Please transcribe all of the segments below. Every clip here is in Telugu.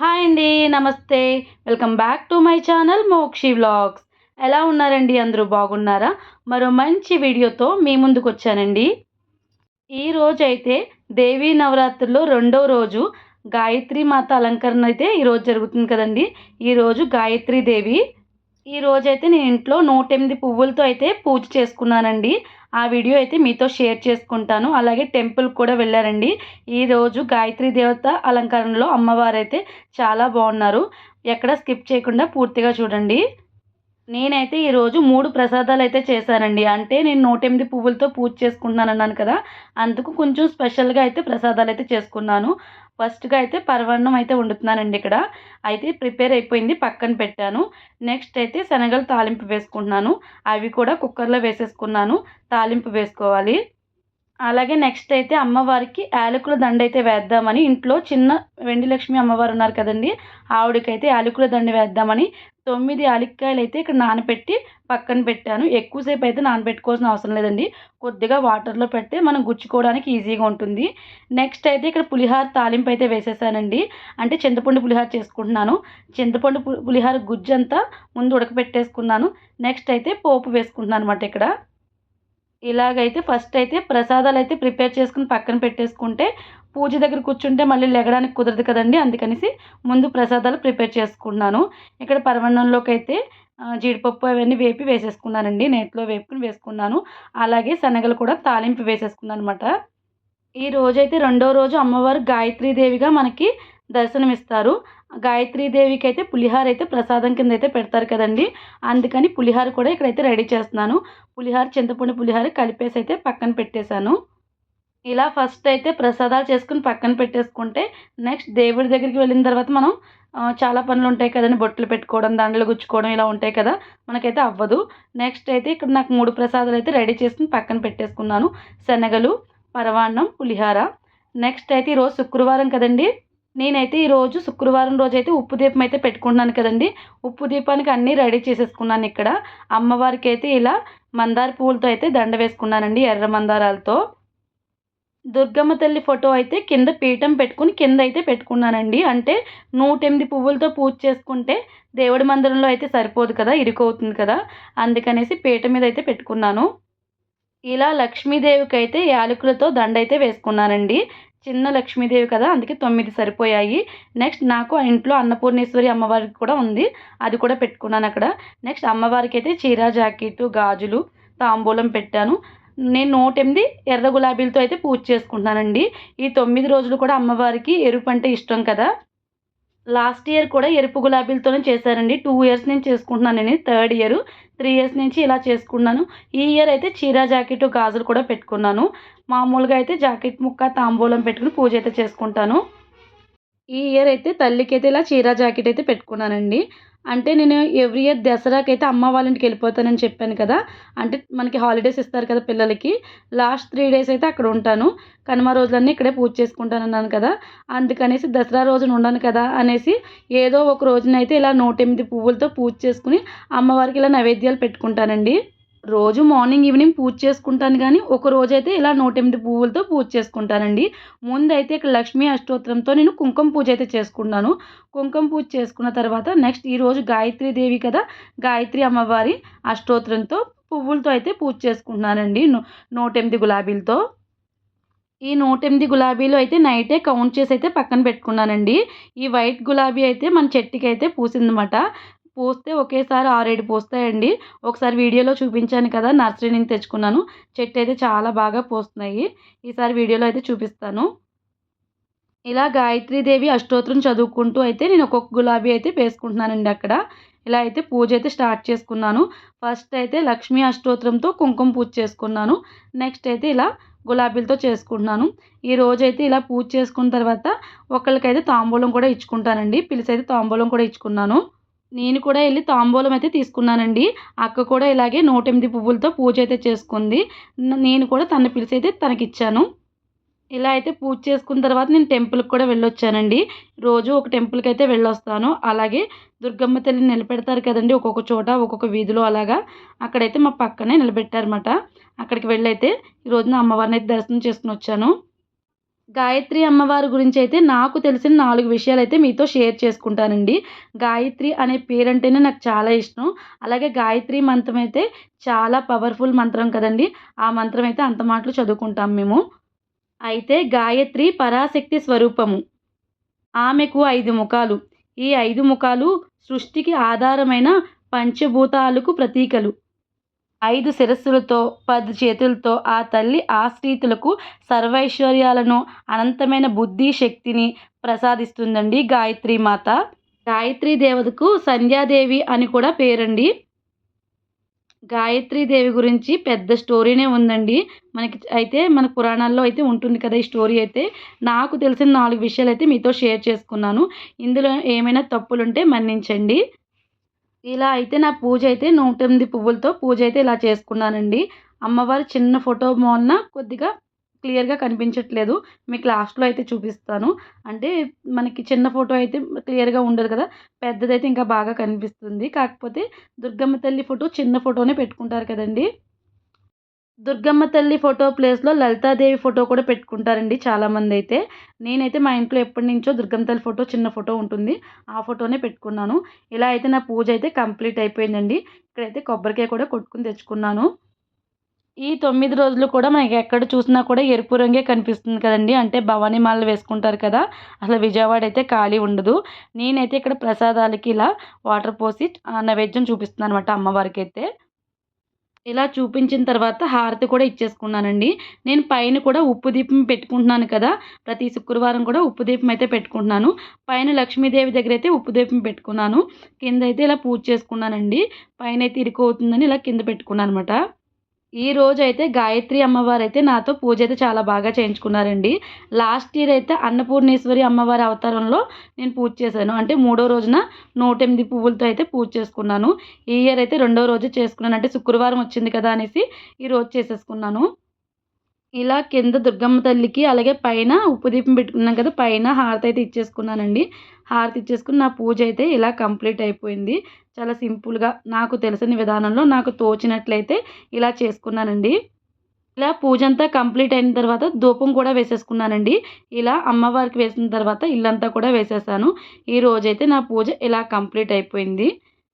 హాయ్ అండి నమస్తే. Welcome back to my channel Mokshi vlogs. ఎలా ఉన్నారండి? అందరూ బాగున్నారా? మరో మంచి వీడియోతో మీ ముందుకు వచ్చానండి ఈ రోజైతే అయితే దేవీ నవరాత్రుల్లో రెండో రోజు గాయత్రి మాత అలంకరణ అయితే ఈరోజు జరుగుతుంది కదండి. ఈరోజు గాయత్రి దేవి ఈ రోజైతే నేను ఇంట్లో నూట ఎనిమిది పువ్వులతో అయితే పూజ చేసుకున్నానండి. ఆ వీడియో అయితే మీతో షేర్ చేసుకుంటాను. అలాగే టెంపుల్ కూడా వెళ్ళారండి. ఈరోజు గాయత్రి దేవత అలంకరణలో అమ్మవారు అయితే చాలా బాగున్నారు. ఎక్కడ స్కిప్ చేయకుండా పూర్తిగా చూడండి. నేనైతే ఈరోజు మూడు ప్రసాదాలు అయితే చేశానండి. అంటే నేను నూట ఎనిమిది పువ్వులతో పూజ చేసుకుంటున్నాను అన్నాను కదా అందుకు కొంచెం స్పెషల్గా అయితే ప్రసాదాలు అయితే చేసుకున్నాను. ఫస్ట్గా అయితే పరవన్నం అయితే వండుతున్నానండి ఇక్కడ. అయితే ప్రిపేర్ అయిపోయింది పక్కన పెట్టాను. నెక్స్ట్ అయితే శనగలు తాలింపు వేసుకుంటున్నాను. అవి కూడా కుక్కర్లో వేసేసుకున్నాను తాలింపు వేసుకోవాలి. అలాగే నెక్స్ట్ అయితే అమ్మవారికి యాలకుల దండ అయితే వేద్దామని ఇంట్లో చిన్న వెండి లక్ష్మి అమ్మవారు ఉన్నారు కదండి ఆవిడకైతే యాలకుల దండ వేద్దామని తొమ్మిది యాలక్కాయలు అయితే ఇక్కడ నానబెట్టి పక్కన పెట్టాను. ఎక్కువసేపు అయితే నానబెట్టుకోవాల్సిన అవసరం లేదండి. కొద్దిగా వాటర్లో పెడితే మనం గుచ్చుకోవడానికి ఈజీగా ఉంటుంది. నెక్స్ట్ అయితే ఇక్కడ పులిహార తాలింపు అయితే వేసేసానండి. అంటే చింతపండు పులిహార చేసుకుంటున్నాను. చింతపండు పులిహార గుజ్జు అంతా ముందు ఉడకపెట్టేసుకున్నాను. నెక్స్ట్ అయితే పోపు వేసుకుంటున్నాను అనమాట ఇక్కడ. ఇలాగైతే ఫస్ట్ అయితే ప్రసాదాలు అయితే ప్రిపేర్ చేసుకుని పక్కన పెట్టేసుకుంటే పూజ దగ్గర కూర్చుంటే మళ్ళీ లెగడానికి కుదరదు కదండి. అందుకనేసి ముందు ప్రసాదాలు ప్రిపేర్ చేసుకున్నాను. ఇక్కడ పరమన్నంలోకి అయితే జీడిపప్పు అవన్నీ వేపి వేసేసుకున్నానండి. నేతిలో వేపుకుని వేసుకున్నాను. అలాగే శనగలు కూడా తాలింపు వేసేసుకున్నాను అనమాట ఈ రోజైతే రెండో రోజు అమ్మవారు గాయత్రీదేవిగా మనకి దర్శనమిస్తారు. గాయత్రీదేవికి అయితే పులిహార అయితే ప్రసాదం కింద అయితే పెడతారు కదండి. అందుకని పులిహార కూడా ఇక్కడైతే రెడీ చేస్తున్నాను. పులిహార చింతపండు పులిహార కలిపేసి అయితే పక్కన పెట్టేశాను. ఇలా ఫస్ట్ అయితే ప్రసాదాలు చేసుకుని పక్కన పెట్టేసుకుంటే నెక్స్ట్ దేవుడి దగ్గరికి వెళ్ళిన తర్వాత మనం చాలా పనులు ఉంటాయి కదండి. బొట్లు పెట్టుకోవడం దండలు గుచ్చుకోవడం ఇలా ఉంటాయి కదా. మనకైతే అవ్వదు. నెక్స్ట్ అయితే ఇక్కడ నాకు మూడు ప్రసాదాలు అయితే రెడీ చేసుకుని పక్కన పెట్టేసుకున్నాను. శనగలు పరవాన్నం పులిహార. నెక్స్ట్ అయితే ఈరోజు శుక్రవారం కదండి. నేనైతే ఈరోజు శుక్రవారం రోజు అయితే ఉప్పు దీపం అయితే పెట్టుకున్నాను కదండి. ఉప్పు దీపానికి అన్నీ రెడీ చేసేసుకున్నాను ఇక్కడ. అమ్మవారికి అయితే ఇలా మందార పువ్వులతో అయితే దండ వేసుకున్నానండి ఎర్ర మందారాలతో. దుర్గమ్మ తల్లి ఫోటో అయితే కింద పీఠం పెట్టుకుని కింద అయితే పెట్టుకున్నానండి. అంటే నూట ఎనిమిది పువ్వులతో పూజ చేసుకుంటే దేవుడి మందిరంలో అయితే సరిపోదు కదా ఇరుకవుతుంది కదా. అందుకనేసి పీఠం మీద అయితే పెట్టుకున్నాను. ఇలా లక్ష్మీదేవికి అయితే యాలకులతో దండ అయితే వేసుకున్నానండి. చిన్న లక్ష్మీదేవి కదా అందుకే తొమ్మిది సరిపోయాయి. నెక్స్ట్ నాకు ఇంట్లో అన్నపూర్ణేశ్వరి అమ్మవారికి కూడా ఉంది. అది కూడా పెట్టుకున్నాను అక్కడ. నెక్స్ట్ అమ్మవారికి అయితే చీర జాకెట్ గాజులు తాంబూలం పెట్టాను. నేను నూట ఎనిమిది ఎర్ర గులాబీలతో అయితే పూజ చేసుకుంటున్నానండి. ఈ తొమ్మిది రోజులు కూడా అమ్మవారికి ఎరుపు అంటే ఇష్టం కదా. లాస్ట్ ఇయర్ కూడా ఎరుపు గులాబీలతోనే చేశారండి. టూ ఇయర్స్ నుంచి చేసుకుంటున్నాను నేను. థర్డ్ ఇయర్ త్రీ ఇయర్స్ నుంచి ఇలా చేసుకున్నాను ఈ ఇయర్ అయితే చీర జాకెట్ గాజులు కూడా పెట్టుకున్నాను. మామూలుగా అయితే జాకెట్ ముక్క తాంబూలం పెట్టుకుని పూజ అయితే చేసుకుంటాను. ఈ ఇయర్ అయితే తల్లికి అయితే ఇలా చీర జాకెట్ అయితే పెట్టుకున్నానండి. అంటే నేను ఎవ్రీ ఇయర్ దసరాకి అయితే అమ్మ వాళ్ళ ఇంటికి వెళ్ళిపోతానని చెప్పాను కదా. అంటే మనకి హాలిడేస్ ఇస్తారు కదా పిల్లలకి. లాస్ట్ త్రీ డేస్ అయితే అక్కడ ఉంటాను. కనుమ రోజులన్నీ ఇక్కడే పూజ చేసుకుంటాను అన్నాను కదా. అందుకనేసి దసరా రోజున ఉండను కదా అనేసి ఏదో ఒక రోజునైతే ఇలా నూట ఎనిమిది పువ్వులతో పూజ చేసుకుని అమ్మవారికి ఇలా నైవేద్యాలు పెట్టుకుంటానండి. రోజు మార్నింగ్ ఈవినింగ్ పూజ చేసుకుంటాను కానీ ఒక రోజైతే ఇలా నూట ఎనిమిది పువ్వులతో పూజ చేసుకుంటానండి. ముందైతే ఇక్కడ లక్ష్మీ అష్టోత్తరంతో నేను కుంకుమ పూజ అయితే చేసుకున్నాను కుంకుమ పూజ చేసుకున్న తర్వాత నెక్స్ట్ ఈరోజు గాయత్రి దేవి కదా గాయత్రి అమ్మవారి అష్టోత్తరంతో పువ్వులతో అయితే పూజ చేసుకుంటున్నానండి. నూటెనిమిది గులాబీలతో. ఈ నూట ఎనిమిది గులాబీలు అయితే నైటే కౌంట్ చేసి అయితే పక్కన పెట్టుకున్నానండి. ఈ వైట్ గులాబీ అయితే మన చెట్టుకి అయితే పూసిందన్నమాట పూస్తే ఒకేసారి ఆరేడు పూస్తాయండి. ఒకసారి వీడియోలో చూపించాను కదా నర్సరీ నుంచి తెచ్చుకున్నాను. చెట్టు అయితే చాలా బాగా పూస్తున్నాయి. ఈసారి వీడియోలో అయితే చూపిస్తాను. ఇలా గాయత్రీదేవి అష్టోత్తరం చదువుకుంటూ అయితే నేను ఒక్కొక్క గులాబీ అయితే వేసుకుంటున్నానండి అక్కడ. ఇలా అయితే పూజ అయితే స్టార్ట్ చేసుకున్నాను. ఫస్ట్ అయితే లక్ష్మీ అష్టోత్తరంతో కుంకుమ పూజ చేసుకున్నాను. నెక్స్ట్ అయితే ఇలా గులాబీలతో చేసుకుంటున్నాను. ఈ రోజైతే ఇలా పూజ చేసుకున్న తర్వాత ఒకరికైతే తాంబూలం కూడా ఇచ్చుకుంటానండి. పిలిచి అయితే తాంబూలం కూడా ఇచ్చుకున్నాను. నేను కూడా వెళ్ళి తాంబూలం అయితే తీసుకున్నానండి. అక్క కూడా ఇలాగే నూట ఎనిమిది పువ్వులతో పూజ అయితే చేసుకుంది. నేను కూడా తన పిలిచి అయితే తనకిచ్చాను. ఇలా అయితే పూజ చేసుకున్న తర్వాత నేను టెంపుల్కి కూడా వెళ్ళొచ్చానండి. రోజు ఒక టెంపుల్కి అయితే వెళ్ళొస్తాను. అలాగే దుర్గమ్మ తల్లిని నిలబెడతారు కదండి ఒక్కొక్క చోట ఒక్కొక్క వీధిలో అలాగా. అక్కడైతే మా పక్కనే నిలబెట్టారన్నమాట. అక్కడికి వెళ్ళైతే ఈ రోజున అమ్మవారిని అయితే దర్శనం చేసుకుని వచ్చాను. గాయత్రి అమ్మవారి గురించి అయితే నాకు తెలిసిన నాలుగు విషయాలు అయితే మీతో షేర్ చేసుకుంటానండి. గాయత్రి అనే పేరంటేనే నాకు చాలా ఇష్టం. అలాగే గాయత్రి మంత్రం అయితే చాలా పవర్ఫుల్ మంత్రం కదండి. ఆ మంత్రం అయితే అంత మాటలు చదువుకుంటాం మేము. అయితే గాయత్రి పరాశక్తి స్వరూపము. ఆమెకు ఐదు ముఖాలు. ఈ ఐదు ముఖాలు సృష్టికి ఆధారమైన పంచభూతాలకు ప్రతీకలు. ఐదు శిరస్సులతో పది చేతులతో ఆ తల్లి ఆశ్రితులకు సర్వైశ్వర్యాలను అనంతమైన బుద్ధి శక్తిని ప్రసాదిస్తుందండి గాయత్రి మాత. గాయత్రి దేవతకు సంధ్యాదేవి అని కూడా పేరండి. గాయత్రి దేవి గురించి పెద్ద స్టోరీనే ఉందండి. మనకి అయితే మన పురాణాల్లో అయితే ఉంటుంది కదా ఈ స్టోరీ అయితే. నాకు తెలిసిన నాలుగు విషయాలు అయితే మీతో షేర్ చేసుకున్నాను. ఇందులో ఏమైనా తప్పులుంటే మన్నించండి. ఇలా అయితే నా పూజ అయితే నూట ఎనిమిది పువ్వులతో పూజ అయితే ఇలా చేసుకున్నానండి. అమ్మవారి చిన్న ఫోటో మొన్న కొద్దిగా క్లియర్గా కనిపించట్లేదు. మీకు లాస్ట్లో అయితే చూపిస్తాను. అంటే మనకి చిన్న ఫోటో అయితే క్లియర్గా ఉండదు కదా పెద్దదైతే ఇంకా బాగా కనిపిస్తుంది. కాకపోతే దుర్గమ్మ తల్లి ఫోటో చిన్న ఫోటోనే పెట్టుకుంటారు కదండి. దుర్గమ్మ తల్లి ఫోటో ప్లేస్లో లలితాదేవి ఫోటో కూడా పెట్టుకుంటారండి చాలామంది అయితే. నేనైతే మా ఇంట్లో ఎప్పటి నుంచో దుర్గమ్మ తల్లి ఫోటో చిన్న ఫోటో ఉంటుంది. ఆ ఫోటోనే పెట్టుకున్నాను. ఇలా అయితే నా పూజ అయితే కంప్లీట్ అయిపోయిందండి. ఇక్కడైతే కొబ్బరికాయ కూడా కొట్టుకుని తెచ్చుకున్నాను. ఈ తొమ్మిది రోజులు కూడా మనకి ఎక్కడ చూసినా కూడా ఎరుపు రంగే కనిపిస్తుంది కదండి. అంటే భవానీ మాలలు వేసుకుంటారు కదా. అసలు విజయవాడ అయితే ఖాళీ ఉండదు. నేనైతే ఇక్కడ ప్రసాదాలకి ఇలా వాటర్ పోసి నైవేద్యం చూపిస్తున్నాను అనమాట అమ్మవారికి అయితే ఇలా చూపించిన తర్వాత హారతి కూడా ఇచ్చేసుకున్నానండి. నేను పైన కూడా ఉప్పు దీపం పెట్టుకుంటున్నాను కదా ప్రతి శుక్రవారం కూడా ఉప్పు దీపం అయితే పెట్టుకుంటున్నాను. పైన లక్ష్మీదేవి దగ్గర అయితే ఉప్పు దీపం పెట్టుకున్నాను. కింద అయితే ఇలా పూజ చేసుకున్నానండి. పైన అయితే ఇరుకు అవుతుందని ఇలా కింద పెట్టుకున్నాను అనమాట ఈ రోజు అయితే గాయత్రి అమ్మవారు అయితే నాతో పూజ అయితే చాలా బాగా చేయించుకున్నారండి. లాస్ట్ ఇయర్ అయితే అన్నపూర్ణేశ్వరి అమ్మవారి అవతారంలో నేను పూజ చేశాను. అంటే మూడో రోజున నూట ఎనిమిది పువ్వులతో అయితే పూజ చేసుకున్నాను. ఈ ఇయర్ అయితే రెండో రోజు చేసుకున్నాను. అంటే శుక్రవారం వచ్చింది కదా అనేసి ఈ రోజు చేసేసుకున్నాను. ఇలా కింద దుర్గమ్మ తల్లికి అలాగే పైన ఉప్పుదీపం పెట్టుకున్నాం కదా పైన హారతి అయితే ఇచ్చేసుకున్నానండి. హారతి ఇచ్చేసుకుని నా పూజ అయితే ఇలా కంప్లీట్ అయిపోయింది. చాలా సింపుల్గా నాకు తెలిసిన విధానంలో నాకు తోచినట్లయితే ఇలా చేసుకున్నానండి. ఇలా పూజ అంతా కంప్లీట్ అయిన తర్వాత ధూపం కూడా వేసేసుకున్నానండి. ఇలా అమ్మవారికి వేసిన తర్వాత ఇల్లంతా కూడా వేసేసాను. ఈ రోజైతే నా పూజ ఇలా కంప్లీట్ అయిపోయింది.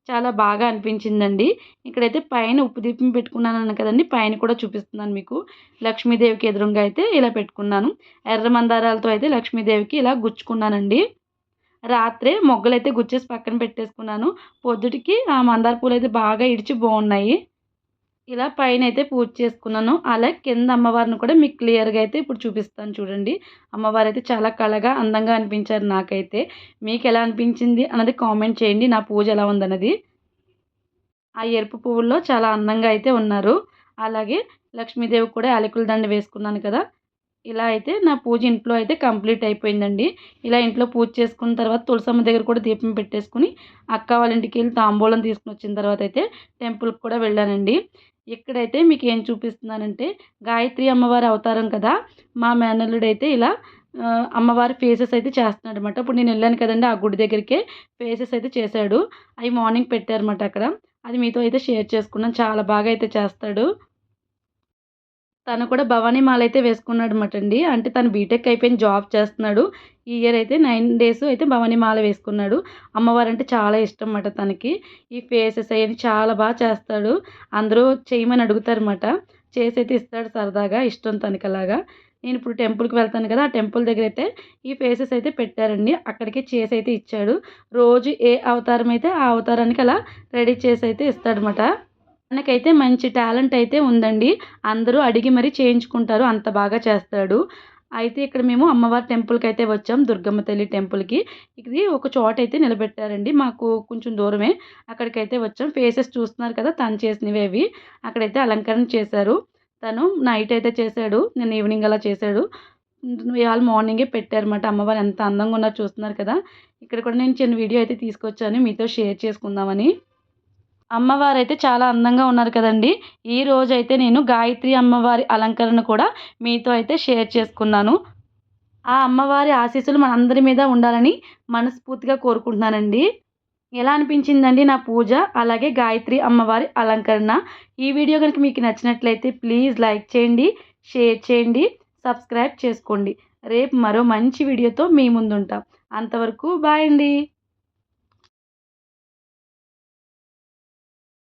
చాలా బాగా అనిపించిందండి. ఇక్కడైతే పైన ఉప్పు దీపం పెట్టుకున్నాను కదండి పైన కూడా చూపిస్తున్నాను మీకు. లక్ష్మీదేవికి ఎదురుగా అయితే ఇలా పెట్టుకున్నాను. ఎర్ర మందారాలతో అయితే లక్ష్మీదేవికి ఇలా గుచ్చుకున్నానండి. రాత్రే మొగ్గలు అయితే గుచ్చేసి పక్కన పెట్టేసుకున్నాను. పొద్దుటికి ఆ మందార పూలు అయితే బాగా ఇడిచి బాగున్నాయి ఇలా పైన అయితే పూజ చేసుకున్నాను. అలా కింద అమ్మవారిని కూడా మీకు క్లియర్గా అయితే ఇప్పుడు చూపిస్తాను చూడండి. అమ్మవారు అయితే చాలా కళగా అందంగా అనిపించారు నాకైతే. మీకు ఎలా అనిపించింది అన్నది కామెంట్ చేయండి. నా పూజ ఎలా ఉందన్నది. ఆ ఎరుపు పువ్వుల్లో చాలా అందంగా అయితే ఉన్నారు. అలాగే లక్ష్మీదేవి కూడా అలకుల దండ వేసుకున్నాను కదా. ఇలా అయితే నా పూజ ఇంట్లో అయితే కంప్లీట్ అయిపోయిందండి. ఇలా ఇంట్లో పూజ చేసుకున్న తర్వాత తులసమ్మ దగ్గర కూడా దీపం పెట్టేసుకుని అక్క వాళ్ళ ఇంటికి వెళ్ళి తాంబూలం తీసుకుని వచ్చిన తర్వాత అయితే టెంపుల్కి కూడా వెళ్ళానండి. ఇక్కడైతే మీకు ఏం చూపిస్తున్నానంటే గాయత్రి అమ్మవారి అవతారం కదా మా మేనల్లుడు అయితే ఇలా అమ్మవారి ఫేసెస్ అయితే చేస్తున్నాడు అనమాట ఇప్పుడు నేను వెళ్ళాను కదండి ఆ గుడి దగ్గరికే ఫేసెస్ అయితే చేశాడు. అవి మార్నింగ్ పెట్టారన్నమాట అక్కడ. అది మీతో అయితే షేర్ చేసుకున్నాను. చాలా బాగా అయితే చేస్తాడు. తను కూడా భవానీ మాల అయితే వేసుకున్నాడు అనమాట అండి అంటే తను బీటెక్ అయిపోయిన జాబ్ చేస్తున్నాడు. ఈ ఇయర్ అయితే నైన్ డేస్ అయితే భవానీ మాల వేసుకున్నాడు. అమ్మవారు అంటే చాలా ఇష్టం అన్నమాట తనకి. ఈ ఫేసెస్ అవన్నీ చాలా బాగా చేస్తాడు. అందరూ చేయమని అడుగుతారన్నమాట. చేసి అయితే ఇస్తాడు సరదాగా ఇష్టం తనకి అలాగా. నేను ఇప్పుడు టెంపుల్కి వెళ్తాను కదా ఆ టెంపుల్ దగ్గర అయితే ఈ ఫేసెస్ అయితే పెట్టారండి. అక్కడికి చేసి అయితే ఇచ్చాడు. రోజు ఏ అవతారం అయితే ఆ అవతారానికి అలా రెడీ చేసి అయితే ఇస్తాడనమాట తనకైతే మంచి టాలెంట్ అయితే ఉందండి. అందరూ అడిగి మరీ చేయించుకుంటారు. అంత బాగా చేస్తాడు. అయితే ఇక్కడ మేము అమ్మవారి టెంపుల్కి అయితే వచ్చాం. దుర్గమ్మ తల్లి టెంపుల్కి. ఇది ఒక చోట అయితే నిలబెట్టారండి. మాకు కొంచెం దూరమే. అక్కడికైతే వచ్చాం. ఫేసెస్ చూస్తున్నారు కదా తను చేసినవి అవి. అక్కడైతే అలంకరణ చేశారు. తను నైట్ అయితే చేశాడు. నేను ఈవినింగ్ అలా చేశాడు. ఇవాళ మార్నింగే పెట్టారన్నమాట. అమ్మవారు ఎంత అందంగా ఉన్నారో చూస్తున్నారు కదా. ఇక్కడ కూడా నేను చిన్న వీడియో అయితే తీసుకొచ్చాను. మీతో షేర్ చేసుకుందామని. అమ్మవారు అయితే చాలా అందంగా ఉన్నారు కదండి. ఈ రోజు అయితే నేను గాయత్రి అమ్మవారి అలంకరణ కూడా మీతో అయితే షేర్ చేసుకున్నాను. ఆ అమ్మవారి ఆశీస్సులు మనందరి మీద ఉండాలని మనస్ఫూర్తిగా కోరుకుంటున్నానండి. ఎలా అనిపించిందండి నా పూజ? అలాగే గాయత్రి అమ్మవారి అలంకరణ. ఈ వీడియో కనుక మీకు నచ్చినట్లయితే ప్లీజ్ లైక్ చేయండి షేర్ చేయండి సబ్స్క్రైబ్ చేసుకోండి. రేపు మరో మంచి వీడియోతో మీ ముందుంటాం. అంతవరకు బాయ్ అండి.